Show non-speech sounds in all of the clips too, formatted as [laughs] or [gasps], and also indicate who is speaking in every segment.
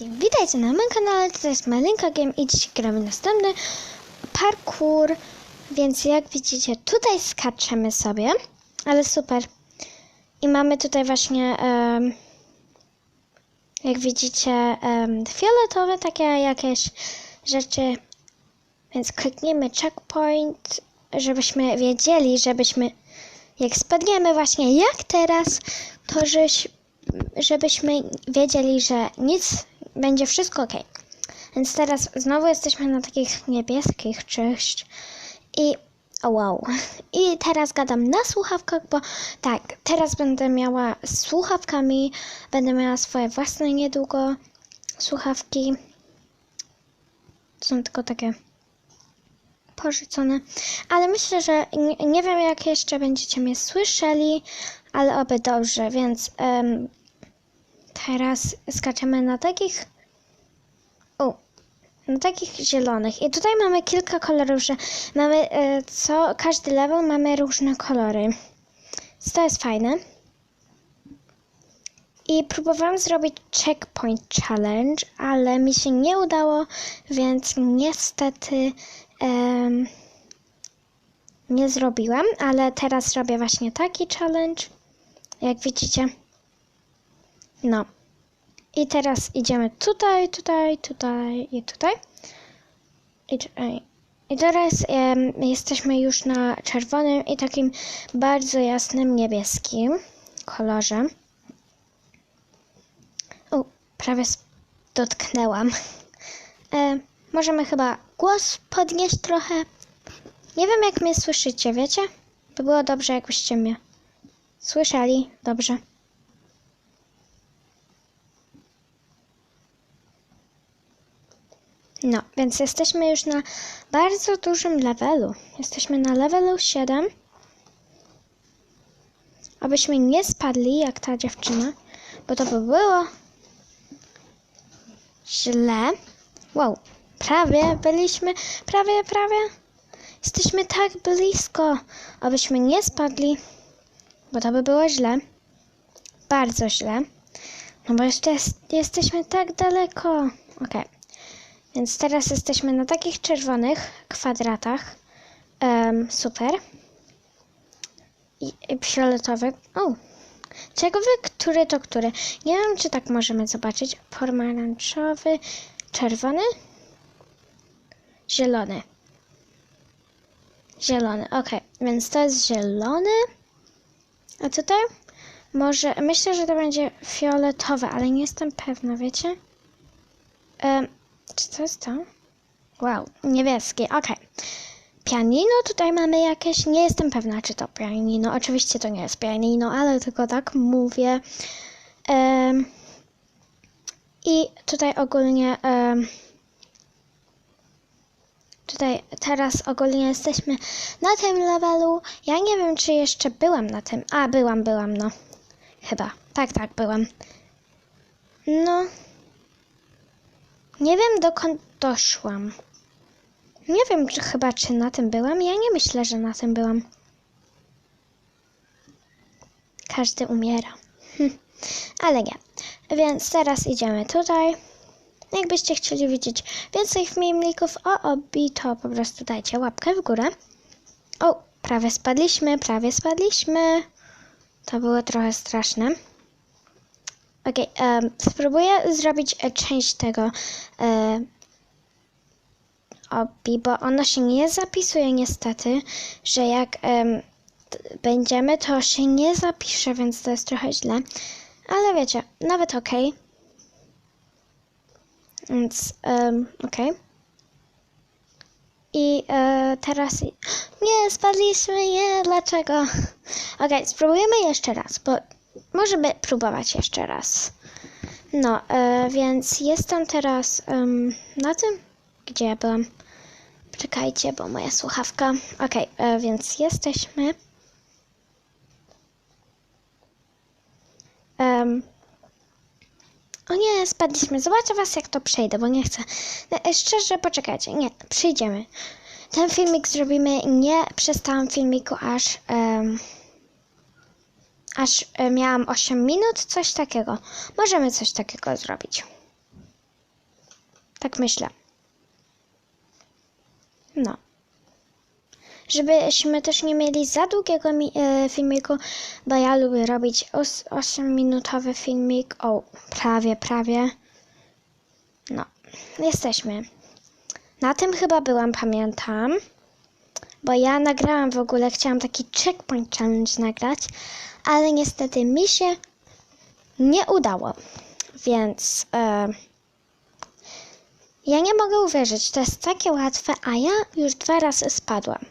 Speaker 1: wszystkim, witajcie na moim kanale, to jest Malinka Game i dziś gramy następny parkour, więc jak widzicie tutaj skaczemy sobie, ale super. I mamy tutaj właśnie, em, jak widzicie, em, fioletowe takie jakieś rzeczy, więc kliknijmy checkpoint, żebyśmy wiedzieli, żebyśmy jak spadniemy właśnie jak teraz, to żeś, żebyśmy wiedzieli, że nic, będzie wszystko ok. Więc teraz znowu jesteśmy na takich niebieskich czymś i o wow. [laughs] I teraz gadam na słuchawkach, bo tak, teraz będę miała z słuchawkami, będę miała swoje własne niedługo słuchawki. Są tylko takie porzucone. Ale myślę, że nie, nie wiem, jak jeszcze będziecie mnie słyszeli, ale oby dobrze, więc em, teraz skaczemy na takich. O, na takich zielonych. I tutaj mamy kilka kolorów, że mamy e, co, każdy level mamy różne kolory. Więc to jest fajne. I próbowałam zrobić checkpoint challenge, ale mi się nie udało, więc niestety em, nie zrobiłam, ale teraz robię właśnie taki challenge, jak widzicie. No. I teraz idziemy tutaj, tutaj, tutaj i tutaj. I. I teraz em, jesteśmy już na czerwonym i takim bardzo jasnym niebieskim kolorze. O, prawie dotknęłam. E, możemy chyba głos podnieść trochę. Nie wiem, jak mnie słyszycie, wiecie? By było dobrze, jakbyście mnie słyszeli. Dobrze. No, więc jesteśmy już na bardzo dużym levelu. Jesteśmy na levelu 7. Abyśmy nie spadli jak ta dziewczyna, bo to by było źle. Wow, prawie byliśmy, prawie, prawie. Jesteśmy tak blisko, abyśmy nie spadli, bo to by było źle. Bardzo źle. No bo jeszcze jest, jesteśmy tak daleko. Okej. Więc teraz jesteśmy na takich czerwonych kwadratach. Em, super. I, i fioletowy. O! Ciekawy, który to który. Nie wiem, czy tak możemy zobaczyć. Pomarańczowy, czerwony, zielony. Zielony, ok, więc to jest zielony. A tutaj? Może, myślę, że to będzie fioletowe, ale nie jestem pewna, wiecie? Em, czy to jest to? Wow, niebieskie, ok. Pianino tutaj mamy jakieś, nie jestem pewna, czy to pianino. Oczywiście to nie jest pianino, ale tylko tak mówię. Em, I tutaj ogólnie. em, Tutaj teraz ogólnie jesteśmy na tym levelu. Ja nie wiem, czy jeszcze byłam na tym. A, byłam, byłam, no. Chyba. Tak, tak, byłam. No. Nie wiem, dokąd doszłam. Nie wiem, czy chyba, czy na tym byłam. Ja nie myślę, że na tym byłam. Każdy umiera. Hm. Ale nie. Więc teraz idziemy tutaj. Jakbyście chcieli widzieć więcej filmików o Obi, to po prostu dajcie łapkę w górę. O, prawie spadliśmy, prawie spadliśmy. To było trochę straszne. Okej, em, spróbuję zrobić e, część tego e, Obi, bo ono się nie zapisuje niestety, że jak będziemy, to się nie zapisze, więc to jest trochę źle. Ale wiecie, nawet okej. Więc, um, okej. I e, teraz. [gasps] Nie, spadliśmy, nie, dlaczego? [laughs] Okej, spróbujemy jeszcze raz, bo możemy próbować jeszcze raz. No, e, więc jestem teraz em, na tym, gdzie ja byłam. Czekajcie, bo moja słuchawka. Okej, e, więc jesteśmy. Em, o nie, spadliśmy. Zobaczę was, jak to przejdę, bo nie chcę. E, Szczerze, poczekajcie. Nie, przyjdziemy. Ten filmik zrobimy. Nie przestałam filmiku aż. em, aż e, miałam 8 minut, coś takiego. Możemy coś takiego zrobić. Tak myślę. No. Żebyśmy też nie mieli za długiego mi- e, filmiku, bo ja lubię robić 8-minutowy filmik. O, prawie, prawie. No, jesteśmy. Na tym chyba byłam, pamiętam. Bo ja nagrałam w ogóle, chciałam taki checkpoint challenge nagrać, ale niestety mi się nie udało. Więc e, ja nie mogę uwierzyć, to jest takie łatwe, a ja już dwa razy spadłam.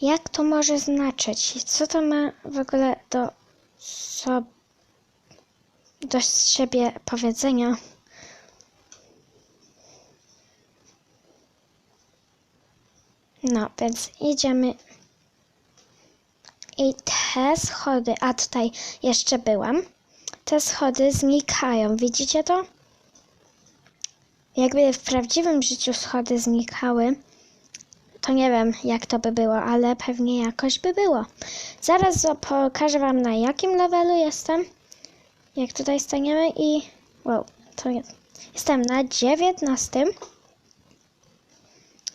Speaker 1: Jak to może znaczyć? Co to ma w ogóle do, so, do siebie powiedzenia? No, więc idziemy. I te schody, a tutaj jeszcze byłam. Te schody znikają. Widzicie to? Jakby w prawdziwym życiu schody znikały, to nie wiem jak to by było, ale pewnie jakoś by było. Zaraz pokażę Wam na jakim levelu jestem. Jak tutaj staniemy i... Wow, to jest... Jestem na 19.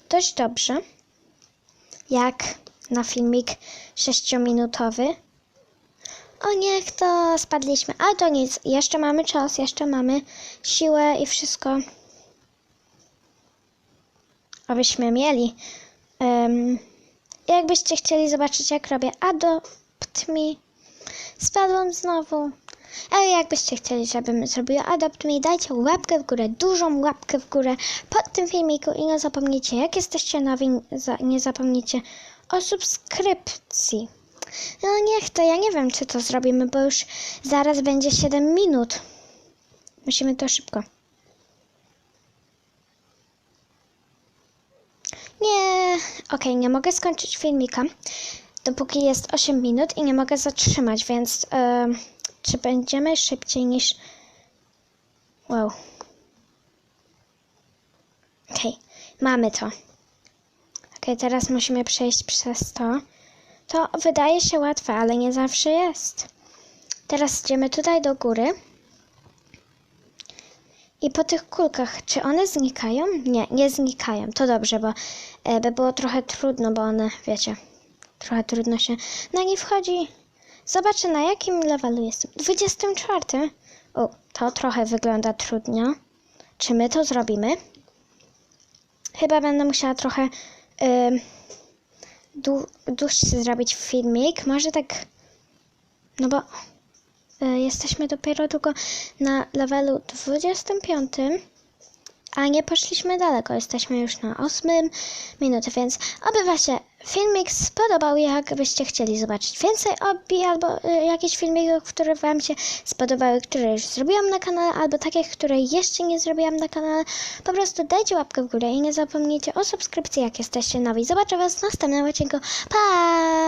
Speaker 1: Dość dobrze. Jak na filmik 6-minutowy. O niech to spadliśmy, ale to nic. Jeszcze mamy czas, jeszcze mamy siłę i wszystko. Abyśmy mieli. Um, jakbyście chcieli zobaczyć, jak robię Adopt Me, spadłam znowu. Ale jakbyście chcieli, żebym zrobiła Adopt Me, dajcie łapkę w górę, dużą łapkę w górę pod tym filmiku i nie zapomnijcie, jak jesteście nowi, nie zapomnijcie o subskrypcji. No niech to, ja nie wiem, czy to zrobimy, bo już zaraz będzie 7 minut. Musimy to szybko. Nie, okej, nie mogę skończyć filmika, dopóki jest 8 minut i nie mogę zatrzymać, więc em, czy będziemy szybciej niż... Wow. Okej, mamy to. Okej, teraz musimy przejść przez to. To wydaje się łatwe, ale nie zawsze jest. Teraz idziemy tutaj do góry. I po tych kulkach, czy one znikają? Nie, nie znikają. To dobrze, bo e, by było trochę trudno, bo one, wiecie, trochę trudno się na nie wchodzi. Zobaczę, na jakim levelu jestem. 24. O, to trochę wygląda trudno. Czy my to zrobimy? Chyba będę musiała trochę ym, dłu- dłuższy zrobić filmik. Może tak, no bo y, jesteśmy dopiero tylko na levelu 25, a nie poszliśmy daleko. Jesteśmy już na 8 minuty, więc oby Wam się filmik spodobał. Jakbyście chcieli zobaczyć więcej obi albo y, jakieś filmiki, które Wam się spodobały, które już zrobiłam na kanale, albo takie, które jeszcze nie zrobiłam na kanale, po prostu dajcie łapkę w górę i nie zapomnijcie o subskrypcji, jak jesteście nowi. Zobaczę Was w następnym odcinku. Pa!